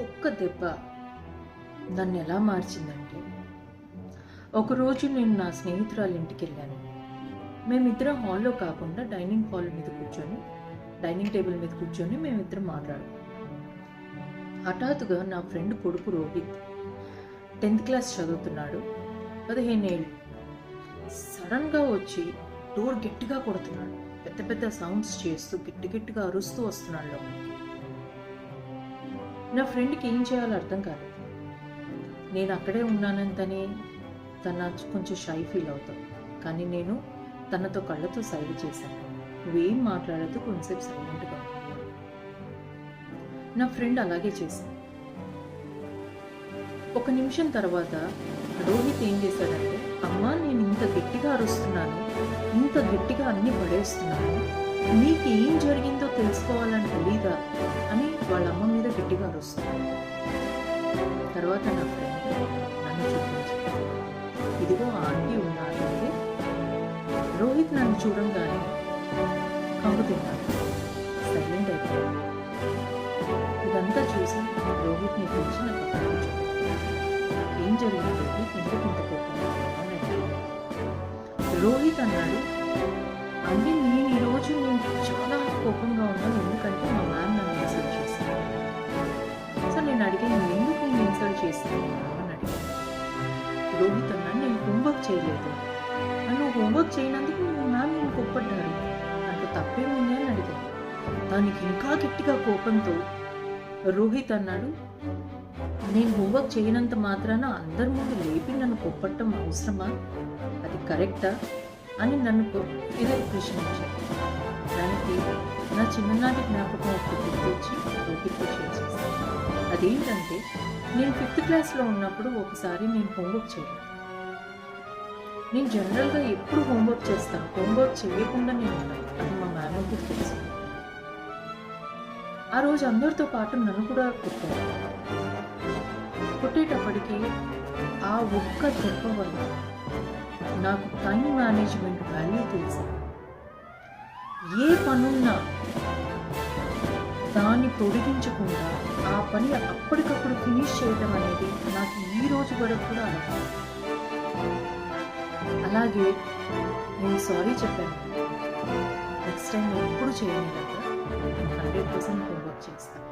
ఒక్క దెబ్బ నన్ను ఎలా మార్చిందంటే ఒకరోజు నేను నా స్నేహితురాల ఇంటికి వెళ్ళాను. మేమిద్దరం హాల్లో కాకుండా డైనింగ్ హాల్ మీద కూర్చొని డైనింగ్ టేబుల్ మీద కూర్చొని మేమిద్దరం మాట్లాడు. హఠాత్తుగా నా ఫ్రెండ్ కొడుకు రోహిత్ టెన్త్ క్లాస్ చదువుతున్నాడు పదిహేను ఏళ్ళు సడన్గా వచ్చి డోర్ గట్టిగా కొడుతున్నాడు. పెద్ద పెద్ద సౌండ్స్ చేస్తూ గట్టి గట్టిగా అరుస్తూ వస్తున్నాడు లోపలికి. నా ఫ్రెండ్కి ఏం చేయాలో అర్థం కాదు. నేను అక్కడే ఉన్నానని తనే తన కొంచెం షై ఫీల్ అవుతాం. కానీ నేను తనతో కళ్ళతో సైడ్ చేశాను. నువ్వేం మాట్లాడద్దు కొంచెంసేపు సైలెంట్గా నా ఫ్రెండ్ అలాగే చేశాను. ఒక నిమిషం తర్వాత రోహిత్ ఏం చేశాడంటే అమ్మ నేను ఇంత గట్టిగా అరుస్తున్నాను. ఇంత గట్టిగా అన్ని పడేస్తున్నాను. నీకు ఏం జరిగిందో తెలుసుకోవాలని తెలీదా అని వాళ్ళ అమ్మ మీద గట్టిగా అరుస్తున్నాను తర్వాత నా ఫ్రెండ్ నన్ను చూపించి ఇదిగో ఆంటీ ఉన్నారంటే రోహిత్ నన్ను చూడంగానే కంపు తిన్నాను సైలెంట్ అయిపోయాను ఇదంతా చూసి రోహిత్ని పిలిచి నాకు ఏం జరిగింది? రోహిత్ ఎందుకు ఇంత కోపంగా రోహిత్ అన్నాడు ఇన్సల్ట్ అని అడిగాను రోహిత్ అన్నాడు నేను హోంవర్క్ చేయలేదు. నన్ను హోంవర్క్ చేయనందుకు మా మ్యామ్ నేను కోప్పడ్డారు నాకు తప్పేముంది? అని అడిగాను దానికి ఇంకా గట్టిగా కోపంతో రోహిత్ అన్నాడు నేను హోంవర్క్ చేయనంత మాత్రాన అందరి ముందు లేపి నన్ను కొప్పటం అవసరమా? అది కరెక్టా? అని నన్ను ఇదే ప్రశ్నించాను దానికి నా చిన్ననాటి జ్ఞాపకం ఒకటి గుర్తొచ్చి రోహిత్తో షేర్ చేశాను. అదేంటంటే నేను ఫిఫ్త్ క్లాస్లో ఉన్నప్పుడు ఒకసారి నేను హోంవర్క్ చేయలేదు. నేను జనరల్గా ఎప్పుడు హోంవర్క్ చేస్తాను. హోంవర్క్ చేయకుండా నేను ఉన్నాను. అది మా మేనకు తెలుసు. ఆ రోజు అందరితో పాటు నన్ను కూడా కుట్టాను కుట్టేటప్పటికి ఆ ఒక్క దెబ్బ వల్ల నాకు టైం మేనేజ్మెంట్ వాల్యూ తెలుసు ఏ పనున్నా తొడిగించకుండా ఆ పని అప్పటికప్పుడు ఫినిష్ చేయడం అనేది నాకు ఈ రోజు వరకు కూడా అలాగే నేను సారీ చెప్పాను. నెక్స్ట్ టైం నేను ఎప్పుడు చేయను కదా. హండ్రెడ్ పర్సెంట్ హోంవర్క్ చేస్తాను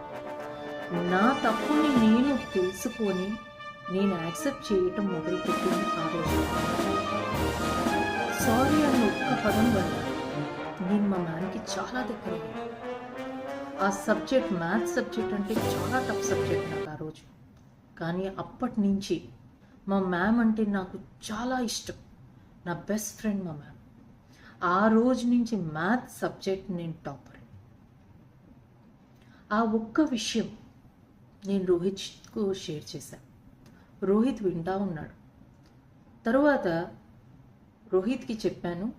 నా తప్పుని నేను తెలుసుకొని నేను యాక్సెప్ట్ చేయటం మొదలుపెట్టింది ఆ రోజు. సారీ అన్న ఒక్క పదం వల్ల నేను మా నాన్నకి చాలా దగ్గర ఆ సబ్జెక్ట్ మ్యాథ్స్ సబ్జెక్ట్ అంటే చాలా టఫ్ సబ్జెక్ట్ నాకు ఆ రోజు. కానీ అప్పటి నుంచి మా మ్యామ్ అంటే నాకు చాలా ఇష్టం. నా బెస్ట్ ఫ్రెండ్ మా మ్యామ్. ఆ రోజు నుంచి మ్యాథ్స్ సబ్జెక్ట్ నేను టాపర్ ఆ ఒక్క విషయం నేను రోహిత్కు షేర్ చేశాను రోహిత్ వింటా ఉన్నాడు. తరువాత రోహిత్కి చెప్పాను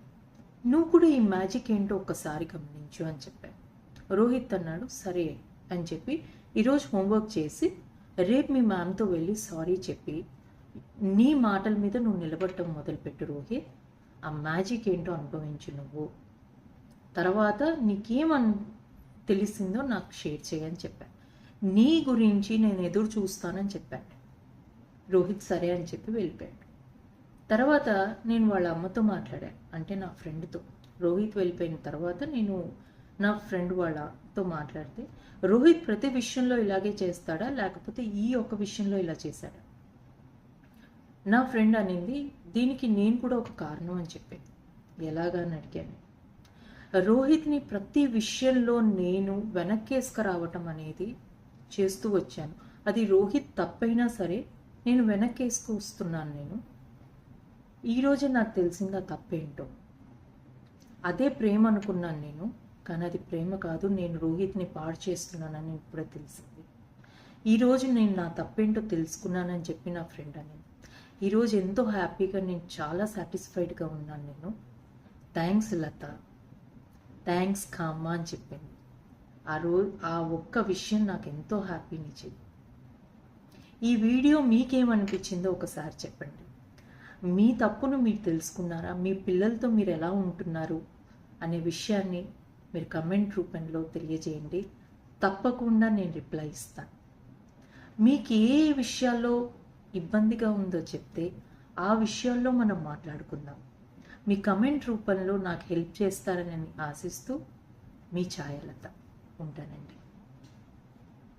నువ్వు కూడా ఈ మ్యాజిక్ ఏంటో ఒక్కసారి గమనించు అని చెప్పాను రోహిత్ అన్నాడు సరే అని చెప్పి ఈరోజు హోంవర్క్ చేసి రేపు మీ మ్యామ్తో వెళ్ళి సారీ చెప్పి నీ మాటల మీద నువ్వు నిలబడటం మొదలుపెట్టు రోహిత్. ఆ మ్యాజిక్ ఏంటో అనుభవించు నువ్వు. తర్వాత నీకేమన్ తెలిసిందో నాకు షేర్ చేయని చెప్పాను నీ గురించి నేను ఎదురు చూస్తానని చెప్పాను రోహిత్ సరే అని చెప్పి వెళ్ళిపోయాడు. తర్వాత నేను వాళ్ళ అమ్మతో మాట్లాడాను అంటే నా ఫ్రెండ్తో. రోహిత్ వెళ్ళిపోయిన తర్వాత నేను నా ఫ్రెండ్ వాళ్ళతో మాట్లాడితే రోహిత్ ప్రతి విషయంలో ఇలాగే చేస్తాడా? లేకపోతే ఈ ఒక్క విషయంలో ఇలా చేశాడా? నా ఫ్రెండ్ అనేది దీనికి నేను కూడా ఒక కారణం అని చెప్పింది ఎలాగా? అని అడిగాను. రోహిత్ని ప్రతి విషయంలో నేను వెనక్కేసుకురావటం అనేది చేస్తూ వచ్చాను. అది రోహిత్ తప్పైనా సరే నేను వెనక్కేసుకు వస్తున్నాను నేను ఈరోజే నాకు తెలిసింది ఆ తప్పేంటో? అదే ప్రేమ అనుకున్నాను నేను. కానీ అది ప్రేమ కాదు నేను రోహిత్ని పాడు చేస్తున్నానని ఇప్పుడే తెలిసింది. ఈరోజు నేను నా తప్పేంటో తెలుసుకున్నానని చెప్పి నా ఫ్రెండ్ అని ఈరోజు ఎంతో హ్యాపీగా నేను చాలా సాటిస్ఫైడ్గా ఉన్నాను నేను థ్యాంక్స్ లత. థ్యాంక్స్ కామ్మ అని చెప్పింది. ఆ రోజు ఆ ఒక్క విషయం నాకు ఎంతో హ్యాపీనిచ్చింది ఈ వీడియో మీకేమనిపించిందో ఒకసారి చెప్పండి. మీ తప్పును మీరు తెలుసుకున్నారా? మీ పిల్లలతో మీరు ఎలా ఉంటున్నారు? అనే విషయాన్ని మీరు కమెంట్ రూపంలో తెలియజేయండి. తప్పకుండా నేను రిప్లై ఇస్తాను. మీకు ఏ విషయాల్లో ఇబ్బందిగా ఉందో చెప్తే ఆ విషయాల్లో మనం మాట్లాడుకుందాం. మీ కమెంట్ రూపంలో నాకు హెల్ప్ చేస్తారని ఆశిస్తూ మీ ఛాయలత ఉంటానండి.